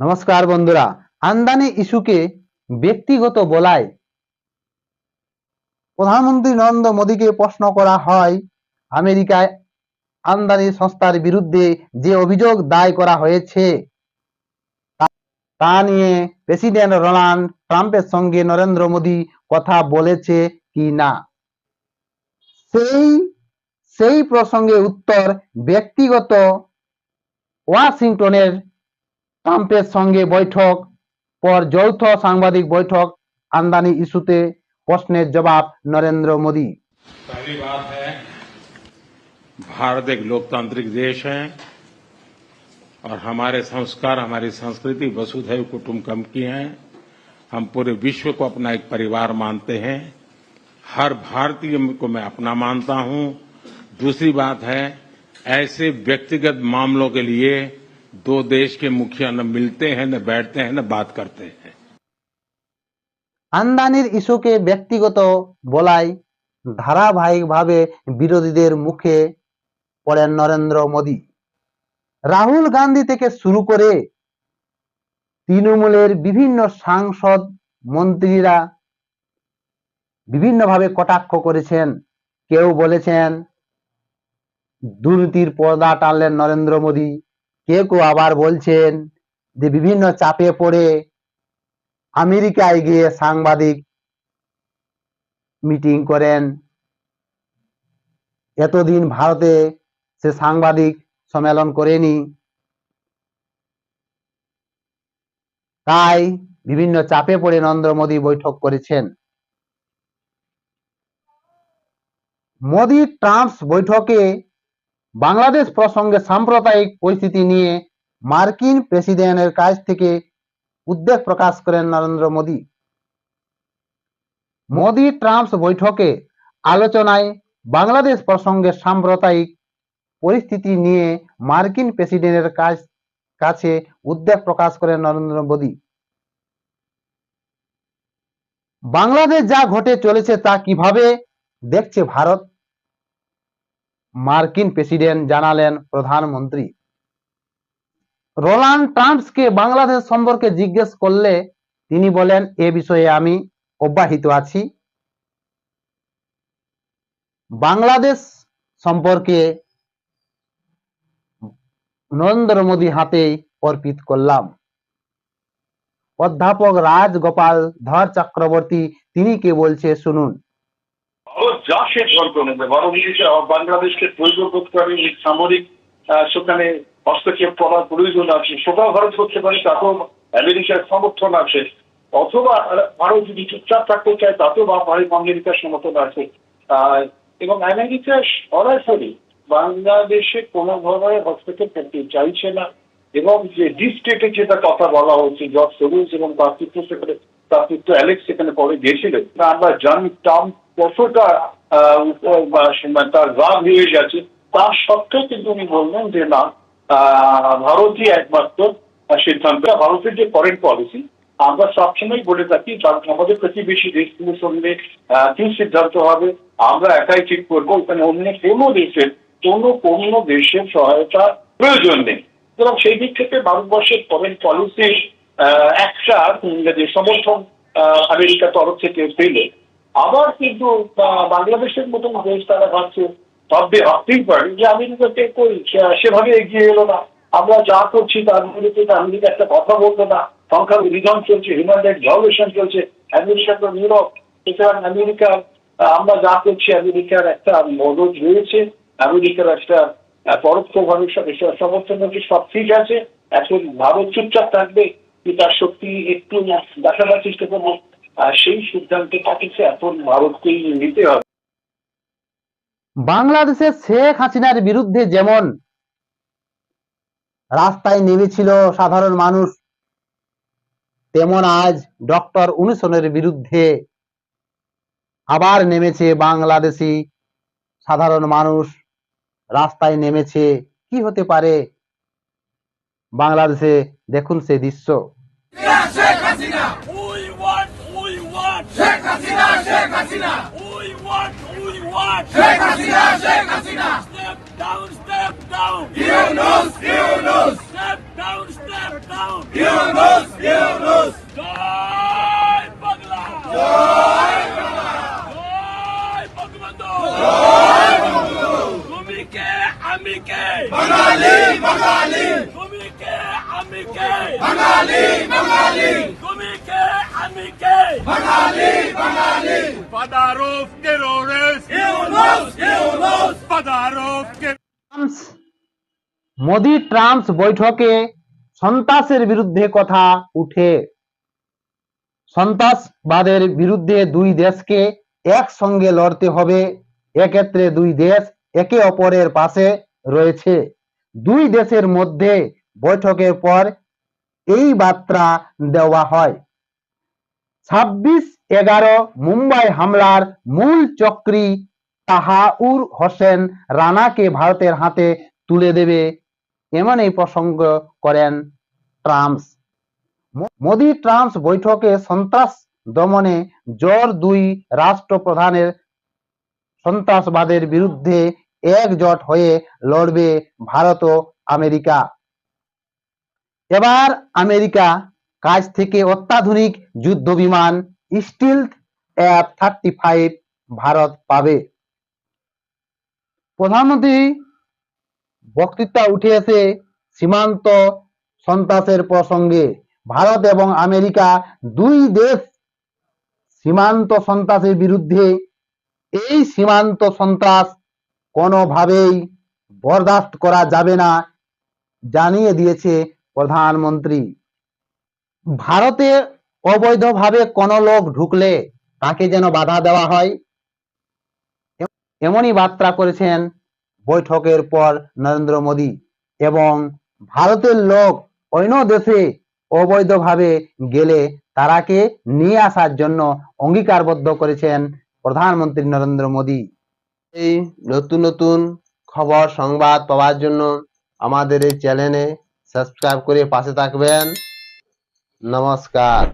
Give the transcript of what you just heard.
নমস্কার বন্ধুরা, আমদানি ইস্যুকে ব্যক্তিগত বলায় প্রধানমন্ত্রী নরেন্দ্র মোদীকে প্রশ্ন করা হয়, আমেরিকায় আমদানি সংস্থার বিরুদ্ধে যে অভিযোগ দায় করা হয়েছে, তা- নিয়ে প্রেসিডেন্ট ডোনাল্ড ট্রাম্পের সঙ্গে নরেন্দ্র মোদী কথা বলেছে কি না? সেই সেই প্রসঙ্গে উত্তর ব্যক্তিগত ওয়াশিংটনের ট্রাম্পের সঙ্গে বৈঠক পর যৌথ সাংবাদিক বৈঠক আমদানি ইস্যুতে প্রশ্নের জবাব নরেন্দ্র মোদী पहली बात है भारत एक लोकतांत्रिक देश है और हमारे संस्कार हमारी संस्कृति वसुधैव कुटुंबकम की है हम पूरे विश्व को अपना एक परिवार मानते हैं हर भारतीय को मैं अपना मानता हूं दूसरी बात है ऐसे व्यक्तिगत मामलों के लिए दो देश के मुखिया न मिलते हैं न बैठते हैं न बात करते हैं আমদানির ইস্যুকে ব্যক্তিগত বলায় ধারাবাহিকভাবে বিরোধীদের মুখে পড়েন নরেন্দ্র মোদী রাহুল গান্ধী থেকে শুরু করে তৃণমূলের বিভিন্ন সাংসদ মন্ত্রীরা বিভিন্নভাবে কটাক্ষ করেছেন কেউ বলেছেন দুর্নীতির পর্দা টানলেন নরেন্দ্র মোদী কেউ কেউ আবার বলছেন যে বিভিন্ন চাপে পড়ে আমেরিকায় গিয়ে সাংবাদিক মিটিং করেন। এতদিন ভারতে সে সাংবাদিক সম্মেলন করেনি। তাই বিভিন্ন চাপে পড়ে নরেন্দ্র মোদী বৈঠক করেছেন। মোদী ট্রাম্পস বৈঠকে বাংলাদেশ প্রসঙ্গে সাম্প্রদায়িক পরিস্থিতি নিয়ে মার্কিন প্রেসিডেন্টের কাছ থেকে উদ্বেগ প্রকাশ করেন নরেন্দ্র মোদী। মোদী ট্রাম্পস বৈঠকে আলোচনায় বাংলাদেশ প্রসঙ্গে সাম্প্রদায়িক পরিস্থিতি নিয়ে মার্কিন প্রেসিডেন্টের কাছ, কাছে উদ্বেগ প্রকাশ করেন নরেন্দ্র মোদী। বাংলাদেশ যা ঘটে চলেছে তা কীভাবে দেখছে ভারত? মার্কিন প্রেসিডেন্ট জানালেন প্রধানমন্ত্রী। রোনাল্ড ট্রাম্পসকে বাংলাদেশ সম্পর্কে জিজ্ঞেস করলে তিনি বলেন, এ বিষয়ে আমি অব্যাহত আছি। বাংলাদেশ সম্পর্কে নরেন্দ্র মোদী হাতেই অর্পিত করলাম। অধ্যাপক রাজগোপাল ধর চক্রবর্তী, তিনি কে বলছে শুনুন। যা সিদ্ধান্ত নেবে ভারত নিজে বাংলাদেশকে প্রয়োজন করতে পারে সামরিক সেখানে হস্তক্ষেপ করার প্রয়োজন আছে, সেটাও ভারত করতে পারে তাতেও আমেরিকার সমর্থন আছে। অথবা ভারত যদি চুপচাপ থাকতে চায়, তাতেও বা আমেরিকার সমর্থন আছে। এবং আমেরিকা সরাসরি বাংলাদেশে কোনোভাবে হস্তক্ষেপ করতে চাইছে না। এবং যে ডিস্টেটে যেটা কথা বলা হচ্ছে, জর্জ সরুজ এবং তার পুত্র সেখানে, তার পুত্র অ্যালেক্স সেখানে পরে গিয়েছিলেন। আমরা জানি, ট্রাম্প কতটা তার রাগ হয়ে গেছে। তার সত্ত্বেও কিন্তু উনি বললেন যে না ভারতই একমাত্র সিদ্ধান্ত ভারতের যে ফরেন পলিসি আমরা সবসময় বলে থাকি আমাদের প্রতিবেশী দেশগুলোর সঙ্গে কি সিদ্ধান্ত হবে আমরা একাই ঠিক করব। এখানে অন্য কোনো দেশের কোনো কোনো দেশের সহায়তা প্রয়োজন নেই। সুতরাং সেই দিক থেকে ভারতবর্ষের ফরেন পলিসি একটা সমর্থন আহ, আমেরিকার তরফ থেকে পেলে আবার কিন্তু বাংলাদেশের মতন দেশ তারা ভাবছে ভাববে ভাবতেই পারে যে আমেরিকাকে কই সে- সেভাবে এগিয়ে এলো না। আমরা যা করছি তার তো আমেরিকা একটা কথা বলতো না। সংখ্যা নিধন চলছে হিউম্যান রাইট ভায়োলেশন চলছে আমেরিকা তো নীরব সুতরাং আমেরিকা আহ, আমরা যা করছি আমেরিকার একটা মদত রয়েছে আমেরিকার একটা পরোক্ষভাবে সমর্থন হচ্ছে সব ঠিক আছে। এখন ভারত চুপচাপ থাকবে কি তার শক্তি একটু দেখাবার চেষ্টা করব সেই সিদ্ধান্তটা কিন্তু এখন ভারতকেই নিতে হবে। বাংলাদেশের শেখ হাসিনার বিরুদ্ধে যেমন রাস্তায় নেমেছিল সাধারণ মানুষ তেমন আজ ডক্টর অনুসনের বিরুদ্ধে আবার নেমেছে বাংলাদেশি সাধারণ মানুষ রাস্তায় নেমেছে। কি হতে পারে? বাংলাদেশে দেখুন সেই দৃশ্য। Sheikh Hasina Sheikh Hasina. We want we want Sheikh Hasina Sheikh Hasina. Step down step down Yunus Yunus. Step down step down Yunus Yunus. Joy Bangla. Joy Of terrorists. Trump's Modi Trump's বৈঠকে সন্ত্রাসের বিরুদ্ধে কথা উঠে। সন্ত্রাসবাদের বিরুদ্ধে দুই দেশকে একসঙ্গে লড়তে হবে। এক্ষেত্রে দুই দেশ একে অপরের পাশে রয়েছে। দুই দেশের মধ্যে বৈঠকের পর এই বার্তা দেওয়া হয়। ছাব্বিশ এগারো মুম্বাই হামলার মূল চক্রী তাহাউর হোসেন রানাকে ভারতের হাতে তুলে দেবে এমন এই প্রসঙ্গ করেন ট্রাম্পস। মোদি ট্রাম্পস বৈঠকে সন্ত্রাস দমনে জোর দুই রাষ্ট্রপ্রধানের সন্ত্রাসবাদের বিরুদ্ধে একজোট হয়ে লড়বে ভারত ও আমেরিকা। এবার আমেরিকা কাছ থেকে অত্যাধুনিক যুদ্ধ বিমান, stealth F thirty five Bharat পাবে। প্রধানমন্ত্রী বক্তৃতা উঠিয়েছে সীমান্ত সন্ত্রাসের প্রসঙ্গে। ভারত এবং আমেরিকা দুই দেশ সীমান্ত সন্ত্রাসের বিরুদ্ধে এই সীমান্ত সন্ত্রাস কোনোভাবেই বরদাস্ত করা যাবে না, জানিয়ে দিয়েছে প্রধানমন্ত্রী। ভারতে অবৈধভাবে কোনো লোক ঢুকলে তাকে যেন বাধা দেওয়া হয়। এমনই বার্তা করেছেন বৈঠকের পর নরেন্দ্র মোদী এবং ভারতের লোক অন্য দেশে অবৈধভাবে গেলে তারাকে নিয়ে আসার জন্য অঙ্গীকারবদ্ধ করেছেন প্রধানমন্ত্রী নরেন্দ্র মোদী। এই নতুন নতুন খবর, সংবাদ পাওয়ার জন্য আমাদের এই চ্যানেলে সাবস্ক্রাইব করে পাশে থাকবেন। নমস্কার